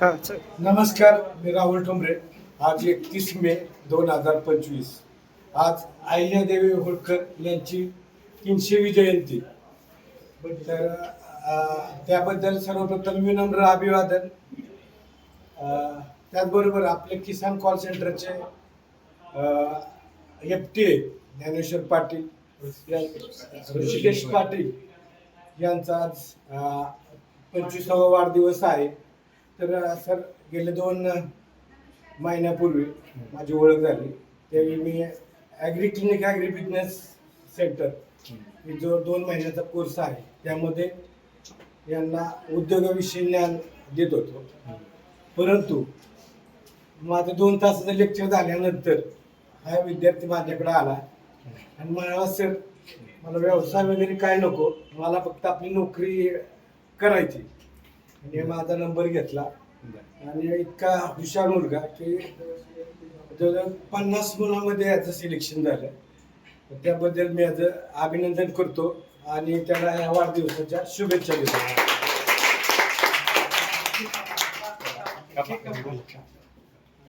नमस्कार मी राहुल ठोंबरे आज एकतीस मे दोन हजार पंचवीस. आज अहिल्यादेवी होळकर यांची तीनशेवी जयंती. तर त्याबद्दल सर्वप्रथम विनम्र अभिवादन. त्याचबरोबर आपले किसान कॉल सेंटरचे F T A Dnyaneshwar Patil Hrishikesh Patil यांचा आज पंचवीसावा वाढदिवस आहे. तर सर गेले दोन महिन्यापूर्वी माझी ओळख झाली. त्यावेळी मी agri clinic agri business centre जो दोन महिन्याचा कोर्स आहे त्यामध्ये यांना उद्योगाविषयी ज्ञान देत होतो. परंतु माझं दोन तासाचं लेक्चर झाल्यानंतर हा विद्यार्थी माझ्याकडे आला आणि म्हणाला सर मला व्यवसाय वगैरे काय नको? मला फक्त आपली नोकरी करायची आणि माझा नंबर घेतला. आणि इतका हुशार मुलगा की जवळ पन्नास मुलामध्ये याचं सिलेक्शन झालं. त्याबद्दल मी याचं अभिनंदन करतो आणि त्याला या वाढदिवसाच्या शुभेच्छा देतो.